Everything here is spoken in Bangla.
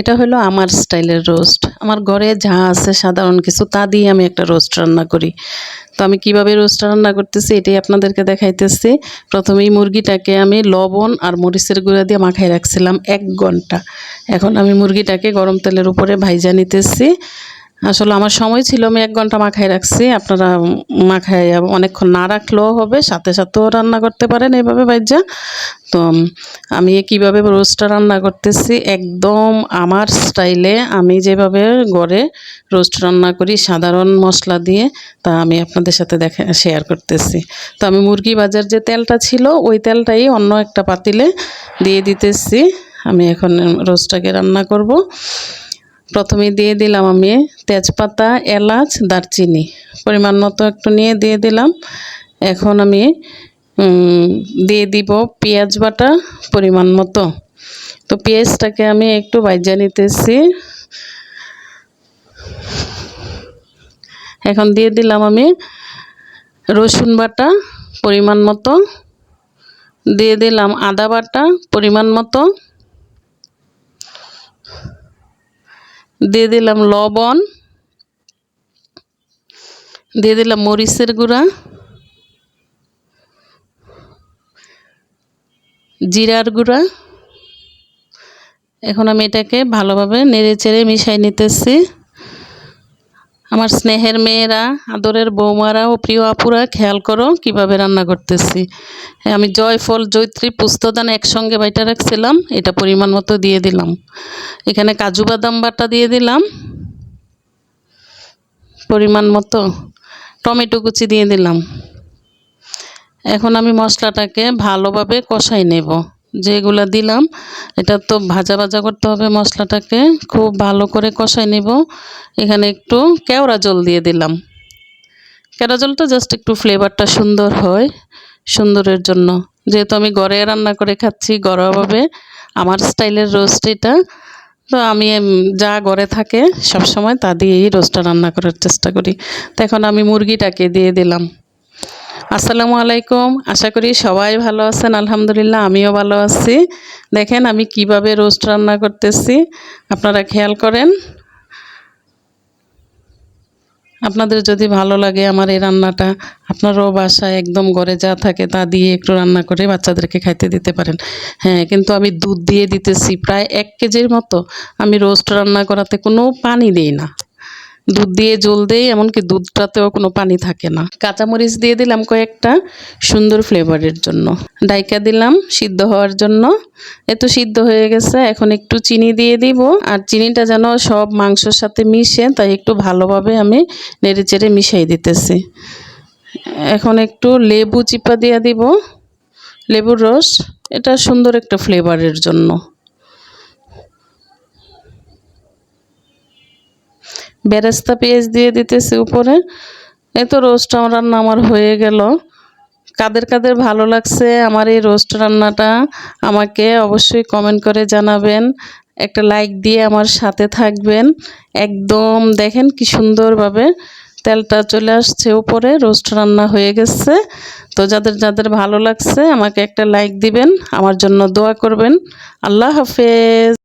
এটা হলো আমার স্টাইলের রোস্ট। আমার ঘরে যা আছে সাধারণ কিছু, তা দিয়ে আমি একটা রোস্ট রান্না করি। তো আমি কীভাবে রোস্ট রান্না করতেছি, এটাই আপনাদেরকে দেখাইতেছি। প্রথমেই মুরগিটাকে আমি লবণ আর মরিচের গুঁড়া দিয়ে মাখাই রাখছিলাম এক ঘণ্টা। এখন আমি মুরগিটাকে গরম তেলের উপরে ভাইজা নিতেছি। আসলে আমার সময় ছিল, আমি এক ঘণ্টা মাখাই রাখছি। আপনারা মাখাই অনেকক্ষণ না রাখলেও হবে, সাথে সাথেও রান্না করতে পারেন এইভাবে ভাইজা তো আমি কীভাবে রোস্টটা রান্না করতেছি, একদম আমার স্টাইলে আমি যেভাবে গড়ে রোস্ট রান্না করি, সাধারণ মশলা দিয়ে, তা আমি আপনাদের সাথে দেখা শেয়ার করতেছি। তো আমি মুরগি বাজার যে তেলটা ছিল, ওই তেলটাই অন্য একটা পাতিলে দিয়ে দিতেছি। আমি এখন রোস্টটাকে রান্না করব। প্রথমে দিয়ে দিলাম আমি তেজপাতা, এলাচ, দারচিনি। পরিমাণ মতো একটু নিয়ে দিয়ে দিলাম। এখন আমি দিয়ে দিব পেঁয়াজ বাটা পরিমাণ মতো। তো পেঁয়াজটাকে আমি একটু ভাজা নিতেছি। এখন দিয়ে দিলাম আমি রসুন বাটা পরিমাণ মতো। দিয়ে দিলাম আদা বাটা পরিমাণ মতো। দিয়ে দিলাম লবণ, দিয়ে দিলাম মরিচের গুঁড়া, জিরার গুঁড়া। এখন আমি এটাকে ভালোভাবে নেড়ে চেড়ে মিশাই নিতেছি। আমার স্নেহের মেয়েরা আদরের বৌমারা ও প্রিয় আপুরা খেয়াল করো কীভাবে রান্না করতেছি। হ্যাঁ, আমি জয়ফল জৈত্রী পুস্তদান একসঙ্গে বাইটা রাখছিলাম এটা পরিমাণ মতো দিয়ে দিলাম। এখানে কাজু বাদাম বাটা দিয়ে দিলাম। পরিমাণ মতো টমেটো কুচি দিয়ে দিলাম। এখন আমি মশলাটাকে ভালোভাবে কষাই নেব। যেগুলা দিলাম, এটা তো ভাজা ভাজা করতে হবে মশলাটাকে, খুব ভালো করে কষাই নেব। এখানে একটু কেওড়া জল দিয়ে দিলাম। কেওড়া জলটা জাস্ট একটু ফ্লেভারটা সুন্দর হয়, সুন্দরের জন্য। যেহেতু আমি ঘরে রান্না করে খাচ্ছি ঘরোয়াভাবে আমার স্টাইলের রোস্ট এটা, তো আমি যা ঘরে থাকে সব সময় তা দিয়েই রোস্টটা রান্না করার চেষ্টা করি। তো এখন আমি মুরগিটাকে দিয়ে দিলাম। আসসালামু আলাইকুম। আশা করি সবাই ভালো আছেন, আলহামদুলিল্লাহ আমিও ভালো আছি। দেখেন আমি কীভাবে রোস্ট রান্না করতেছি, আপনারা খেয়াল করেন। আপনাদের যদি ভালো লাগে আমার এই রান্নাটা, আপনারও বাসায় একদম ঘরে যা থাকে তা দিয়ে একটু রান্না করে বাচ্চাদেরকে খাইতে দিতে পারেন। হ্যাঁ কিন্তু আমি দুধ দিয়ে দিতেছি প্রায় এক কেজির মতো। আমি রোস্ট রান্না করাতে কোনো পানি দিই না। দুধ দিয়ে জল দেই, এমনকি দুধটাতেও কোনো পানি থাকে না। কাঁচামরিচ দিয়ে দিলাম কয়েকটা সুন্দর ফ্লেভারের জন্য। ডাইকা দিলাম সিদ্ধ হওয়ার জন্য। এ তো সিদ্ধ হয়ে গেছে, এখন একটু চিনি দিয়ে দিব। আর চিনিটা যেন সব মাংসর সাথে মিশে, তাই একটু ভালোভাবে আমি নেড়ে চেড়ে মিশাই দিতেছি। এখন একটু লেবু চিপা দিয়ে দিব, লেবুর রস। এটা সুন্দর একটা ফ্লেভারের জন্য। বেরেস্তা পেঁয়াজ দিয়ে দিতেছি উপরে। এই তো রোস্ট আমার রান্না আমার হয়ে গেল। কাদের কাদের ভালো লাগছে আমার এই রোস্ট রান্নাটা আমাকে অবশ্যই কমেন্ট করে জানাবেন। একটা লাইক দিয়ে আমার সাথে থাকবেন। একদম দেখেন কি সুন্দরভাবে তেলটা চলে আসছে উপরে রোস্ট রান্না হয়ে গেছে। তো যাদের যাদের ভালো লাগছে আমাকে একটা লাইক দিবেন, আমার জন্য দোয়া করবেন। আল্লাহ হাফেজ।